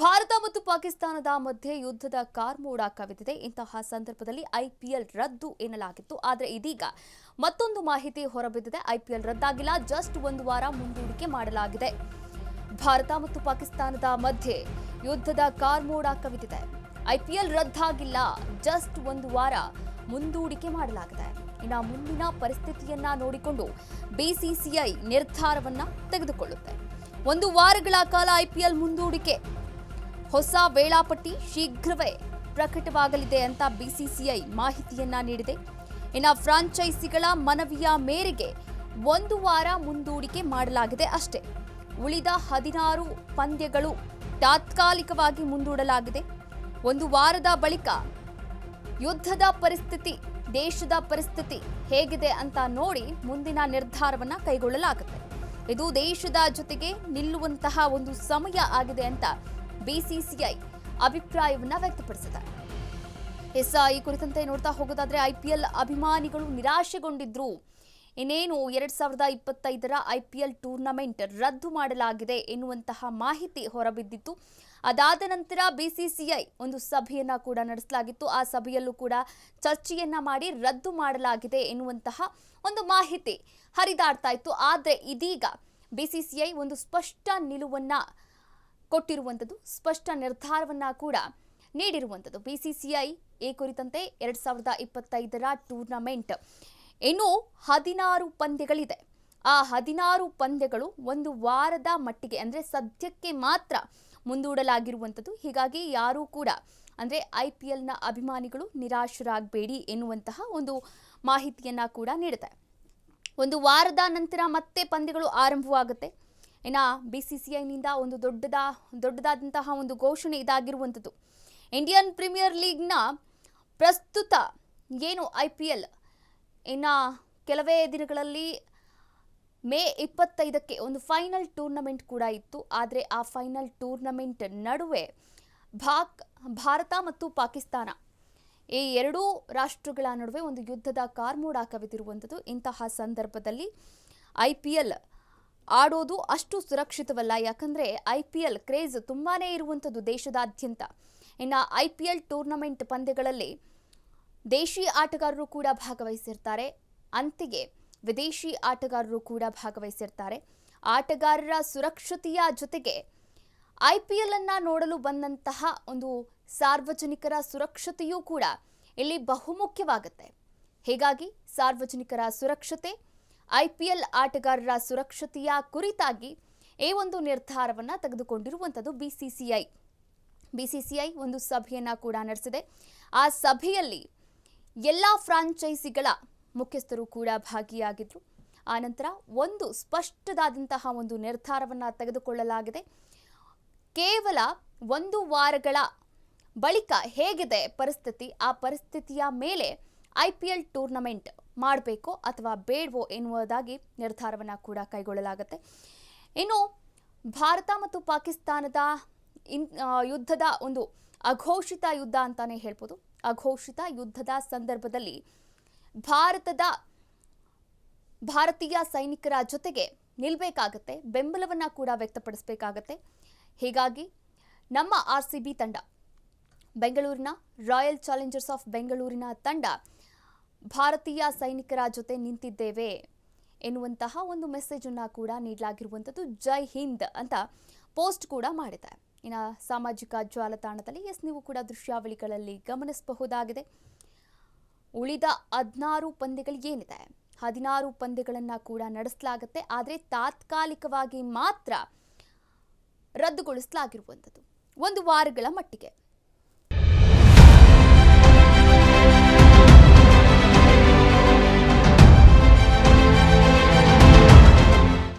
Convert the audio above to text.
ಭಾರತ ಮತ್ತು ಪಾಕಿಸ್ತಾನದ ಮಧ್ಯೆ ಯುದ್ಧದ ಕಾರ್ಮೋಡ ಕವಿದಿದೆ ಇಂತಹ ಸಂದರ್ಭದಲ್ಲಿ ಐಪಿಎಲ್ ರದ್ದು ಎನ್ನಲಾಗಿತ್ತು. ಆದರೆ ಇದೀಗ ಮತ್ತೊಂದು ಮಾಹಿತಿ ಹೊರಬಿದ್ದಿದೆ. ಐಪಿಎಲ್ ರದ್ದಾಗಿಲ್ಲ. ಜಸ್ಟ್ ಒಂದು ವಾರ ಮುಂದೂಡಿಕೆ ಮಾಡಲಾಗಿದೆ. ಭಾರತ ಮತ್ತು ಪಾಕಿಸ್ತಾನದ ಮಧ್ಯೆ ಯುದ್ಧದ ಕಾರ್ಮೋಡ ಕವಿದಿದೆ ಐಪಿಎಲ್ ರದ್ದಾಗಿಲ್ಲ. ಜಸ್ಟ್ ಒಂದು ವಾರ ಮುಂದೂಡಿಕೆ ಮಾಡಲಾಗಿದೆ. ಇನ್ನು ಮುಂದಿನ ಪರಿಸ್ಥಿತಿಯನ್ನ ನೋಡಿಕೊಂಡು ಬಿಸಿಸಿಐ ನಿರ್ಧಾರವನ್ನ ತೆಗೆದುಕೊಳ್ಳುತ್ತೆ. ಒಂದು ವಾರಗಳ ಕಾಲ ಐಪಿಎಲ್ ಮುಂದೂಡಿಕೆ. ಹೊಸ ವೇಳಾಪಟ್ಟಿ ಶೀಘ್ರವೇ ಪ್ರಕಟವಾಗಲಿದೆ ಅಂತ ಬಿಸಿಸಿಐ ಮಾಹಿತಿಯನ್ನ ನೀಡಿದೆ. ಇನ್ನು ಫ್ರಾಂಚೈಸಿಗಳ ಮನವಿಯ ಮೇರೆಗೆ ಒಂದು ವಾರ ಮುಂದೂಡಿಕೆ ಮಾಡಲಾಗಿದೆ ಅಷ್ಟೇ. ಉಳಿದ ಹದಿನಾರು ಪಂದ್ಯಗಳು ತಾತ್ಕಾಲಿಕವಾಗಿ ಮುಂದೂಡಲಾಗಿದೆ. ಒಂದು ವಾರದ ಬಳಿಕ ಯುದ್ಧದ ಪರಿಸ್ಥಿತಿ, ದೇಶದ ಪರಿಸ್ಥಿತಿ ಹೇಗಿದೆ ಅಂತ ನೋಡಿ ಮುಂದಿನ ನಿರ್ಧಾರವನ್ನು ಕೈಗೊಳ್ಳಲಾಗುತ್ತೆ. ಇದು ದೇಶದ ಜೊತೆಗೆ ನಿಲ್ಲುವಂತಹ ಒಂದು ಸಮಯ ಆಗಿದೆ ಅಂತ ಬಿಸಿಸಿಐ ಅಭಿಪ್ರಾಯವನ್ನ ವ್ಯಕ್ತಪಡಿಸಿದೆ ಎಸ್ ಈ ಕುರಿತಂತೆ ನೋಡ್ತಾ ಹೋಗೋದಾದ್ರೆ ಐಪಿಎಲ್ ಅಭಿಮಾನಿಗಳು ನಿರಾಶೆಗೊಂಡಿದ್ರು. ಇನ್ನೇನು ಎರಡ್ ಸಾವಿರದ ಇಪ್ಪತ್ತೈದರ ಐಪಿಎಲ್ ಟೂರ್ನಮೆಂಟ್ ರದ್ದು ಮಾಡಲಾಗಿದೆ ಎನ್ನುವಂತಹ ಮಾಹಿತಿ ಹೊರಬಿದ್ದಿತ್ತು. ಅದಾದ ನಂತರ ಬಿಸಿಸಿಐ ಒಂದು ಸಭೆಯನ್ನ ಕೂಡ ನಡೆಸಲಾಗಿತ್ತು. ಆ ಸಭೆಯಲ್ಲೂ ಕೂಡ ಚರ್ಚೆಯನ್ನ ಮಾಡಿ ರದ್ದು ಮಾಡಲಾಗಿದೆ ಎನ್ನುವಂತಹ ಒಂದು ಮಾಹಿತಿ ಹರಿದಾಡ್ತಾ ಇತ್ತು. ಆದರೆ ಇದೀಗ ಬಿಸಿಸಿಐ ಒಂದು ಸ್ಪಷ್ಟ ನಿಲುವನ್ನ ಕೊಟ್ಟಿರುವಂಥದ್ದು ಸ್ಪಷ್ಟ ನಿರ್ಧಾರವನ್ನ ಕೂಡ ನೀಡಿರುವಂಥದ್ದು. ಬಿಸಿಸಿಐ ಈ ಕುರಿತಂತೆ ಎರಡು ಸಾವಿರದ ಇಪ್ಪತ್ತೈದರ ಟೂರ್ನಮೆಂಟ್. ಇನ್ನು ಹದಿನಾರು ಪಂದ್ಯಗಳಿದೆ. ಆ ಹದಿನಾರು ಪಂದ್ಯಗಳು ಒಂದು ವಾರದ ಮಟ್ಟಿಗೆ, ಅಂದರೆ ಸದ್ಯಕ್ಕೆ ಮಾತ್ರ ಮುಂದೂಡಲಾಗಿರುವಂಥದ್ದು. ಹೀಗಾಗಿ ಯಾರೂ ಕೂಡ, ಅಂದರೆ ಐ ಪಿ ಎಲ್ನ ಅಭಿಮಾನಿಗಳು ನಿರಾಶರಾಗಬೇಡಿ ಎನ್ನುವಂತಹ ಒಂದು ಮಾಹಿತಿಯನ್ನ ಕೂಡ ನೀಡುತ್ತೆ. ಒಂದು ವಾರದ ನಂತರ ಮತ್ತೆ ಪಂದ್ಯಗಳು ಆರಂಭವಾಗುತ್ತೆ. ಇನ್ನು ಬಿ ಸಿ ಸಿ ಐನಿಂದ ಒಂದು ದೊಡ್ಡದ, ದೊಡ್ಡದಾದಂತಹ ಒಂದು ಘೋಷಣೆ ಇದಾಗಿರುವಂಥದ್ದು. ಇಂಡಿಯನ್ ಪ್ರೀಮಿಯರ್ ಲೀಗ್ನ ಪ್ರಸ್ತುತ ಏನು ಐ ಪಿ ಎಲ್ ಇನ್ನು ಕೆಲವೇ ದಿನಗಳಲ್ಲಿ ಮೇ ಇಪ್ಪತ್ತೈದಕ್ಕೆ ಒಂದು ಫೈನಲ್ ಟೂರ್ನಮೆಂಟ್ ಕೂಡ ಇತ್ತು. ಆದರೆ ಆ ಫೈನಲ್ ಟೂರ್ನಮೆಂಟ್ ನಡುವೆ ಭಾಕ್, ಭಾರತ ಮತ್ತು ಪಾಕಿಸ್ತಾನ ಈ ಎರಡೂ ರಾಷ್ಟ್ರಗಳ ನಡುವೆ ಒಂದು ಯುದ್ಧದ ಕಾರ್ಮೋಡ ಕವಿದಿರುವಂಥದ್ದು. ಇಂತಹ ಸಂದರ್ಭದಲ್ಲಿ ಐ ಪಿ ಎಲ್ ಆಡೋದು ಅಷ್ಟು ಸುರಕ್ಷಿತವಲ್ಲ, ಯಾಕಂದರೆ ಐ ಪಿ ಎಲ್ ಕ್ರೇಜ್ ತುಂಬಾ ಇರುವಂಥದ್ದು ದೇಶದಾದ್ಯಂತ. ಇನ್ನು ಐ ಪಿ ಎಲ್ ಟೂರ್ನಮೆಂಟ್ ಪಂದ್ಯಗಳಲ್ಲಿ ದೇಶಿ ಆಟಗಾರರು ಕೂಡ ಭಾಗವಹಿಸಿರ್ತಾರೆ, ಅಂತಿಗೆ ವಿದೇಶಿ ಆಟಗಾರರು ಕೂಡ ಭಾಗವಹಿಸಿರ್ತಾರೆ. ಆಟಗಾರರ ಸುರಕ್ಷತೆಯ ಜೊತೆಗೆ ಐ ಪಿ ಎಲ್ ಅನ್ನ ನೋಡಲು ಬಂದಂತಹ ಒಂದು ಸಾರ್ವಜನಿಕರ ಸುರಕ್ಷತೆಯೂ ಕೂಡ ಇಲ್ಲಿ ಬಹುಮುಖ್ಯವಾಗುತ್ತೆ. ಹೀಗಾಗಿ ಸಾರ್ವಜನಿಕರ ಸುರಕ್ಷತೆ ಐ ಪಿ ಎಲ್ ಆಟಗಾರರ ಸುರಕ್ಷತೆಯ ಕುರಿತಾಗಿ ಈ ಒಂದು ನಿರ್ಧಾರವನ್ನು ತೆಗೆದುಕೊಂಡಿರುವಂಥದ್ದು ಬಿಸಿಸಿಐ. ಬಿಸಿಸಿಐ ಒಂದು ಸಭೆಯನ್ನು ಕೂಡ ನಡೆಸಿದೆ. ಆ ಸಭೆಯಲ್ಲಿ ಎಲ್ಲ ಫ್ರಾಂಚೈಸಿಗಳ ಮುಖ್ಯಸ್ಥರು ಕೂಡ ಭಾಗಿಯಾಗಿದ್ದರು ಆನಂತರ ಒಂದು ಸ್ಪಷ್ಟದಾದಂತಹ ಒಂದು ನಿರ್ಧಾರವನ್ನು ತೆಗೆದುಕೊಳ್ಳಲಾಗಿದೆ. ಕೇವಲ ಒಂದು ವಾರಗಳ ಬಳಿಕ ಹೇಗಿದೆ ಪರಿಸ್ಥಿತಿ? ಆ ಪರಿಸ್ಥಿತಿಯ ಮೇಲೆ ಐ ಪಿ ಎಲ್ ಟೂರ್ನಮೆಂಟ್ ಮಾಡಬೇಕೋ ಅಥವಾ ಬೇಡವೋ ಎನ್ನುವುದಾಗಿ ನಿರ್ಧಾರವನ್ನು ಕೂಡ ಕೈಗೊಳ್ಳಲಾಗುತ್ತೆ. ಇನ್ನು ಭಾರತ ಮತ್ತು ಪಾಕಿಸ್ತಾನದ ಇನ್ ಯುದ್ಧದ ಒಂದು ಅಘೋಷಿತ ಯುದ್ಧ ಅಂತಾನೆ ಹೇಳ್ಬೋದು. ಅಘೋಷಿತ ಯುದ್ಧದ ಸಂದರ್ಭದಲ್ಲಿ ಭಾರತದ ಭಾರತೀಯ ಸೈನಿಕರ ಜೊತೆಗೆ ನಿಲ್ಲಬೇಕಾಗತ್ತೆ ಬೆಂಬಲವನ್ನು ಕೂಡ ವ್ಯಕ್ತಪಡಿಸಬೇಕಾಗತ್ತೆ. ಹೀಗಾಗಿ ನಮ್ಮ ಆರ್ ಸಿ ಬಿ ತಂಡ, ಬೆಂಗಳೂರಿನ ರಾಯಲ್ ಚಾಲೆಂಜರ್ಸ್ ಆಫ್ ಬೆಂಗಳೂರಿನ ತಂಡ ಭಾರತೀಯ ಸೈನಿಕರ ಜೊತೆ ನಿಂತಿದ್ದೇವೆ ಎನ್ನುವಂತಹ ಒಂದು ಮೆಸೇಜನ್ನು ಕೂಡ ನೀಡಲಾಗಿರುವಂಥದ್ದು ಜೈ ಹಿಂದ್ ಅಂತ ಪೋಸ್ಟ್ ಕೂಡ ಮಾಡಿದೆ. ಇನ್ನು ಸಾಮಾಜಿಕ ಜಾಲತಾಣದಲ್ಲಿ ಎಸ್ ನೀವು ಕೂಡ ದೃಶ್ಯಾವಳಿಗಳಲ್ಲಿ ಗಮನಿಸಬಹುದಾಗಿದೆ. ಉಳಿದ ಹದಿನಾರು ಪಂದ್ಯಗಳು ಏನಿದೆ? ಹದಿನಾರು ಪಂದ್ಯಗಳನ್ನು ಕೂಡ ನಡೆಸಲಾಗುತ್ತೆ. ಆದರೆ ತಾತ್ಕಾಲಿಕವಾಗಿ ಮಾತ್ರ ರದ್ದುಗೊಳಿಸಲಾಗಿರುವಂಥದ್ದು. ಒಂದು ವಾರಗಳ ಮಟ್ಟಿಗೆ.